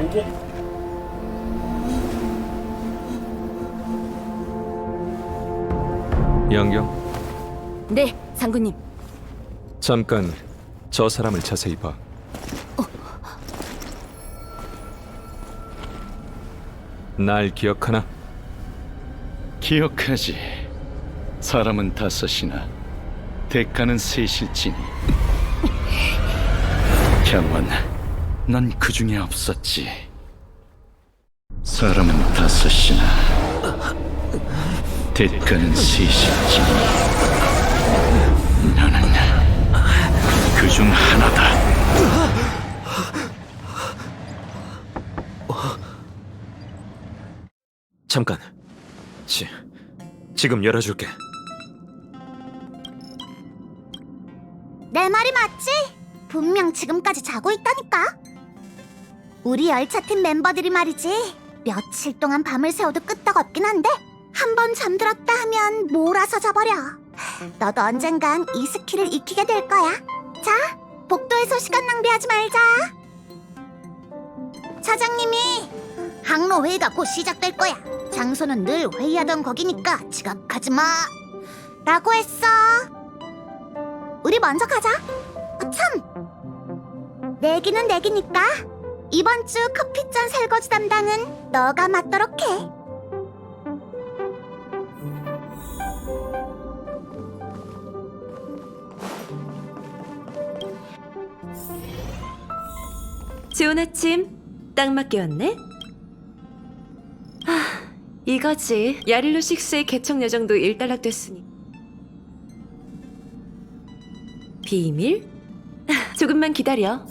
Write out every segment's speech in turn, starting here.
오고 양경, 네, 장군님. 잠깐 저 사람을 자세히 봐. 날 기억하나? 기억하지. 사람은 다섯이나 대가는 셋일지니. 경원, 난 그 중에 없었지. 사람은 다섯이나 대가는 셋일지니. 너는 그 중 하나다. 잠깐. 지, 지금 열어줄게. 내 말이 맞지? 분명 지금까지 자고 있다니까. 우리 열차 팀 멤버들이 말이지. 며칠 동안 밤을 새워도 끄떡 없긴 한데 한 번 잠들었다 하면 몰아서 자버려. 너도 언젠간 이 스킬을 익히게 될 거야. 자, 복도에서 시간 낭비하지 말자. 차장님이 항로 회의가 곧 시작될 거야. 장소는 늘 회의하던 거기니까 지각하지 마. 라고 했어. 우리 먼저 가자. 아, 참. 내기는 내기니까 이번 주 커피잔 설거지 담당은 너가 맡도록 해. 좋은 아침. 딱 맞게 왔네. 아, 이거지. 야릴로 6의 개척 예정도 일단락됐으니. 비밀? 아, 조금만 기다려.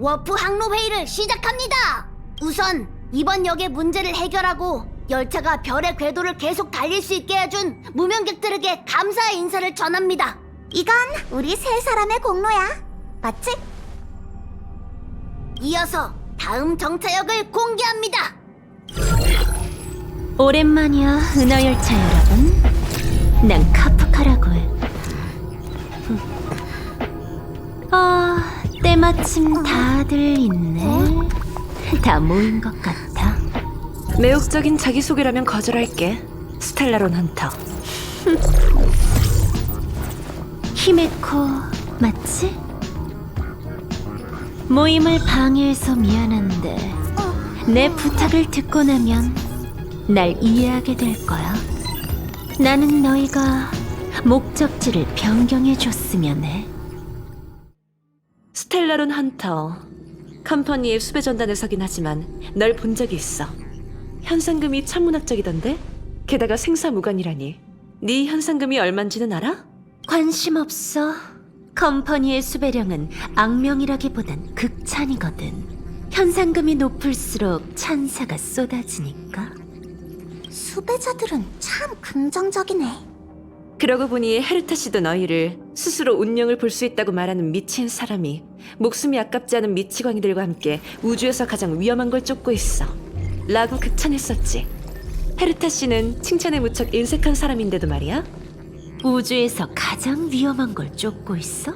워프 항로 회의를 시작합니다. 우선 이번 역의 문제를 해결하고 열차가 별의 궤도를 계속 달릴 수 있게 해준 무명객들에게 감사의 인사를 전합니다. 이건 우리 세 사람의 공로야. 맞지? 이어서 다음 정차역을 공개합니다. 오랜만이야, 은하 열차 여러분. 난 카프카라고 해. 아, 때마침 다들 있네. 다 모인 것 같아. 매혹적인 자기소개라면 거절할게. 스텔라론 헌터. 히메코, 맞지? 모임을 방해해서 미안한데, 내 부탁을 듣고 나면 날 이해하게 될 거야. 나는 너희가 목적지를 변경해 줬으면 해. 스텔라론 헌터. 컴퍼니의 수배 전단에 서긴 하지만 널 본 적이 있어. 현상금이 천문학적이던데? 게다가 생사무관이라니. 네 현상금이 얼만지는 알아? 관심 없어. 컴퍼니의 수배령은 악명이라기보단 극찬이거든. 현상금이 높을수록 찬사가 쏟아지니까. 수배자들은 참 긍정적이네. 그러고 보니 헤르타 씨도 너희를 스스로 운명을 볼 수 있다고 말하는 미친 사람이 목숨이 아깝지 않은 미치광이들과 함께 우주에서 가장 위험한 걸 쫓고 있어. 라고 극찬했었지. 헤르타 씨는 칭찬에 무척 인색한 사람인데도 말이야. 우주에서 가장 위험한 걸 쫓고 있어?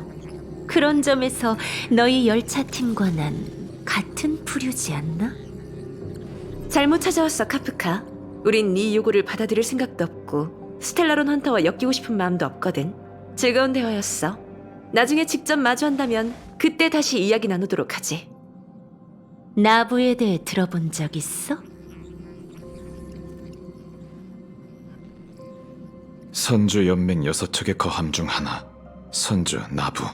그런 점에서 너희 열차 팀과 난 같은 부류지 않나? 잘못 찾아왔어, 카프카. 우린 네 요구를 받아들일 생각도 없고 스텔라론 헌터와 엮이고 싶은 마음도 없거든. 즐거운 대화였어. 나중에 직접 마주한다면 그때 다시 이야기 나누도록 하지. 나부에 대해 들어본 적 있어? 선주 연맹 여섯 척의 거함 중 하나. 선주 나부.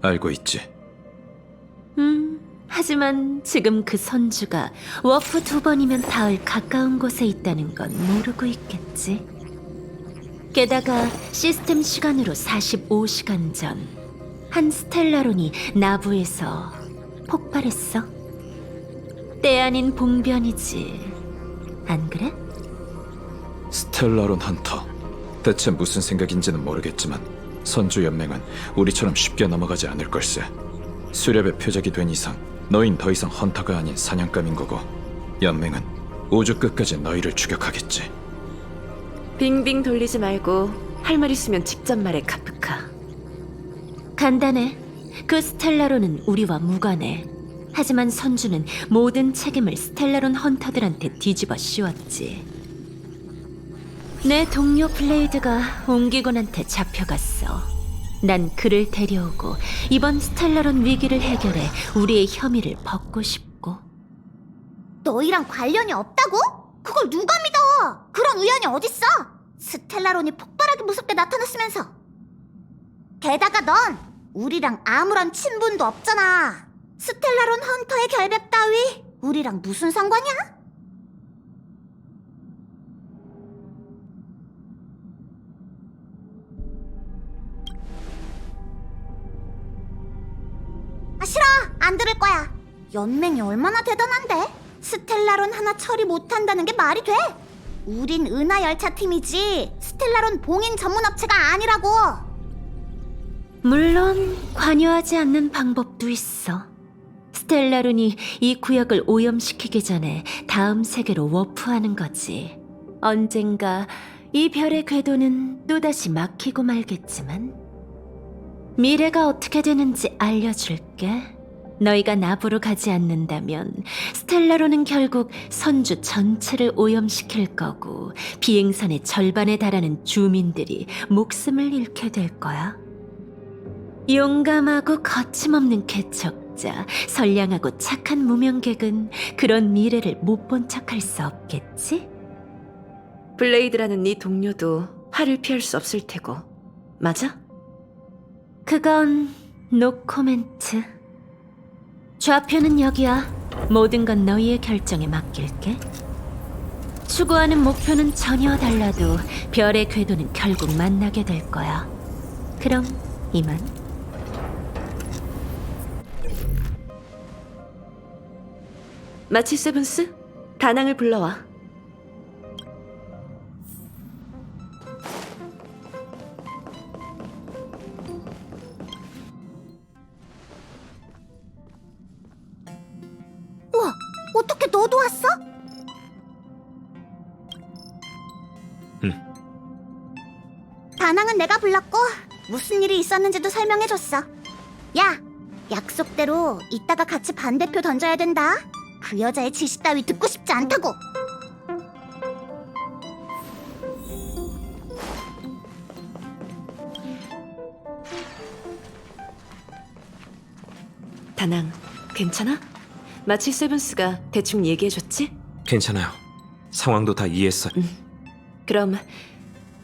알고 있지? 음, 하지만 지금 그 선주가 워프 두 번이면 닿을 가까운 곳에 있다는 건 모르고 있겠지. 게다가 시스템 시간으로 45시간 전, 한 스텔라론이 나부에서 폭발했어. 때 아닌 봉변이지. 안 그래? 스텔라론 헌터. 대체 무슨 생각인지는 모르겠지만 선주 연맹은 우리처럼 쉽게 넘어가지 않을 걸세. 수렵의 표적이 된 이상 너흰 더 이상 헌터가 아닌 사냥감인 거고 연맹은 우주 끝까지 너희를 추격하겠지. 빙빙 돌리지 말고 할 말 있으면 직접 말해, 카프카. 간단해. 그 스텔라론은 우리와 무관해. 하지만 선주는 모든 책임을 스텔라론 헌터들한테 뒤집어 씌웠지. 내 동료 블레이드가 옹기곤한테 잡혀갔어. 난 그를 데려오고 이번 스텔라론 위기를 해결해 우리의 혐의를 벗고 싶고 너희랑 관련이 없다고? 그걸 누가 믿어? 그런 우연이 어딨어? 스텔라론이 폭발하기 무섭게 나타났으면서. 게다가 넌 우리랑 아무런 친분도 없잖아. 스텔라론 헌터의 결백 따위 우리랑 무슨 상관이야? 아 싫어 안 들을 거야 연맹이 얼마나 대단한데 스텔라론 하나 처리 못한다는 게 말이 돼 우린 은하 열차 팀이지 스텔라론 봉인 전문 업체가 아니라고 물론 관여하지 않는 방법도 있어. 스텔라론이 이 구역을 오염시키기 전에 다음 세계로 워프하는 거지. 언젠가 이 별의 궤도는 또다시 막히고 말겠지만 미래가 어떻게 되는지 알려줄게. 너희가 나부로 가지 않는다면 스텔라론은 결국 선주 전체를 오염시킬 거고 비행선의 절반에 달하는 주민들이 목숨을 잃게 될 거야. 용감하고 거침없는 개척자, 선량하고 착한 무명객은 그런 미래를 못 본 척할 수 없겠지? 블레이드라는 네 동료도 화를 피할 수 없을 테고. 맞아? 그건 노코멘트. 좌표는 여기야. 모든 건 너희의 결정에 맡길게. 추구하는 목표는 전혀 달라도 별의 궤도는 결국 만나게 될 거야. 그럼 이만. 마치 세븐스? 다낭을 불러와. 다낭은 내가 불렀고 무슨 일이 있었는지도 설명해줬어 야 약속대로 이따가 같이 반대표 던져야 된다 그 여자의 지시 따위 듣고 싶지 않다고 다낭, 괜찮아? 마치 세븐스가 대충 얘기해줬지? 괜찮아요. 상황도 다 이해했어요. 그럼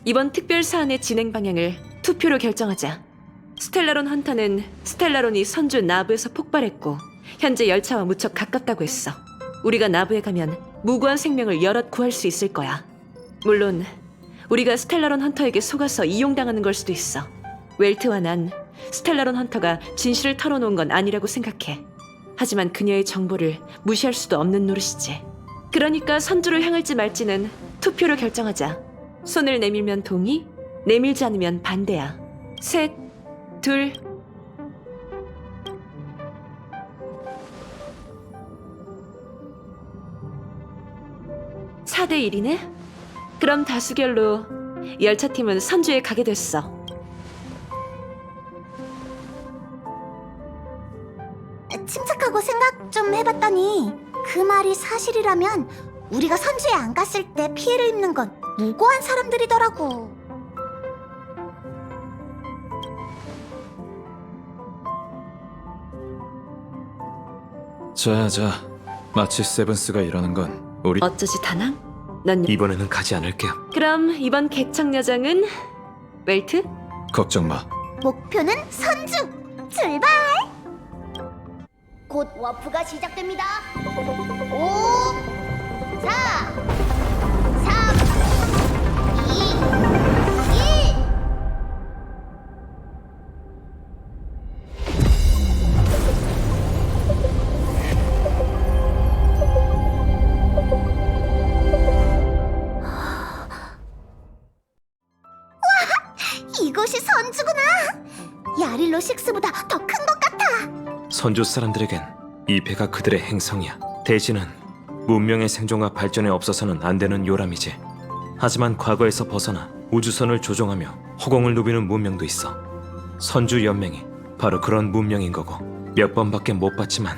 이번 특별 사안의 진행 방향을 투표로 결정하자. 스텔라론 헌터는 스텔라론이 선주 나부에서 폭발했고 현재 열차와 무척 가깝다고 했어. 우리가 나부에 가면 무고한 생명을 여럿 구할 수 있을 거야. 물론 우리가 스텔라론 헌터에게 속아서 이용당하는 걸 수도 있어. 웰트와 난 스텔라론 헌터가 진실을 털어놓은 건 아니라고 생각해. 하지만 그녀의 정보를 무시할 수도 없는 노릇이지. 그러니까 선주를 향할지 말지는 투표로 결정하자. 손을 내밀면 동의, 내밀지 않으면 반대야. 셋, 둘. 사대 1이네? 그럼 다수결로 열차팀은 선주에 가게 됐어. 침착하고 생각 좀 해봤더니 그 말이 사실이라면 우리가 선주에 안 갔을 때 피해를 입는 건 무고한 사람들이더라고. 자, 자. 마치 세븐스가 이러는 건 우리 어쩌지 다낭? 넌 이번에는 가지 않을게요. 그럼 이번 개척 여정은 웰트? 걱정 마. 목표는 선주! 출발! 곧 워프가 시작됩니다. 5, 4, 3, 2, 1. 이곳이 선주구나. 야릴로 6보다 더 큰 것 같아. 선조 사람들에겐 이 배가 그들의 행성이야. 대신은 문명의 생존과 발전에 없어서는 안 되는 요람이지. 하지만 과거에서 벗어나 우주선을 조종하며 허공을 누비는 문명도 있어. 선주 연맹이 바로 그런 문명인 거고 몇 번밖에 못 봤지만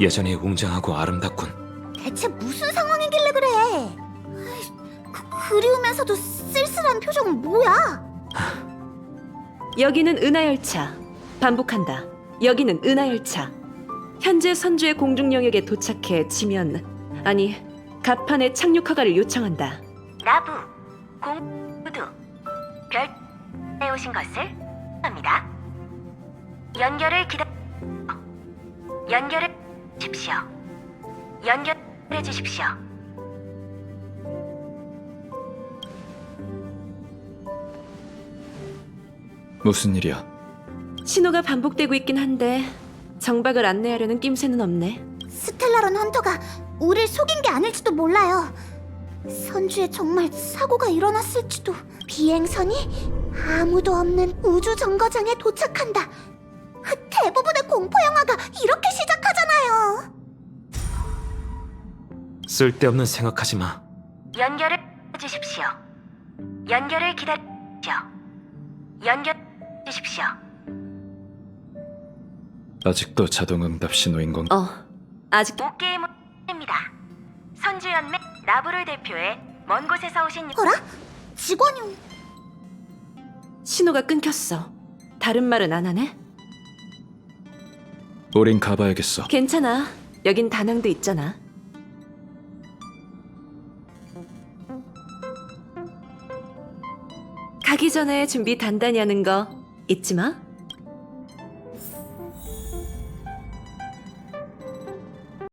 여전히 웅장하고 아름답군. 대체 무슨 상황이길래 그래? 아이, 그, 그리우면서도 쓸쓸한 표정은 뭐야? 여기는 은하열차. 반복한다. 여기는 은하열차. 현재 선주의 공중 영역에 도착해 지면 아니 갑판에 착륙 허가를 요청한다. 라부, 공부두, 별에 오신 것을 합니다. 연결을 기다. 연결을 주십시오. 연결해 주십시오. 무슨 일이야? 신호가 반복되고 있긴 한데 정박을 안내하려는 낌새는 없네. 스텔라론 헌터가 우릴 속인 게 아닐지도 몰라요. 선주에 정말 사고가 일어났을지도. 비행선이 아무도 없는 우주 정거장에 도착한다. 그 대부분의 공포 영화가 이렇게 시작하잖아요. 쓸데없는 생각하지 마. 연결을 해 주십시오. 연결을 기다리십시오. 연결 주십시오. 아직도 자동응답 신호인 건가? 어, 아직 5개의 문 입니다. 선주연맹 라부를 대표해 먼 곳에서 오신 어라? 직원이 신호가 끊겼어. 다른 말은 안 하네? 우린 가봐야겠어. 괜찮아. 여긴 다낭도 있잖아. 가기 전에 준비 단단히 하는 거 잊지 마.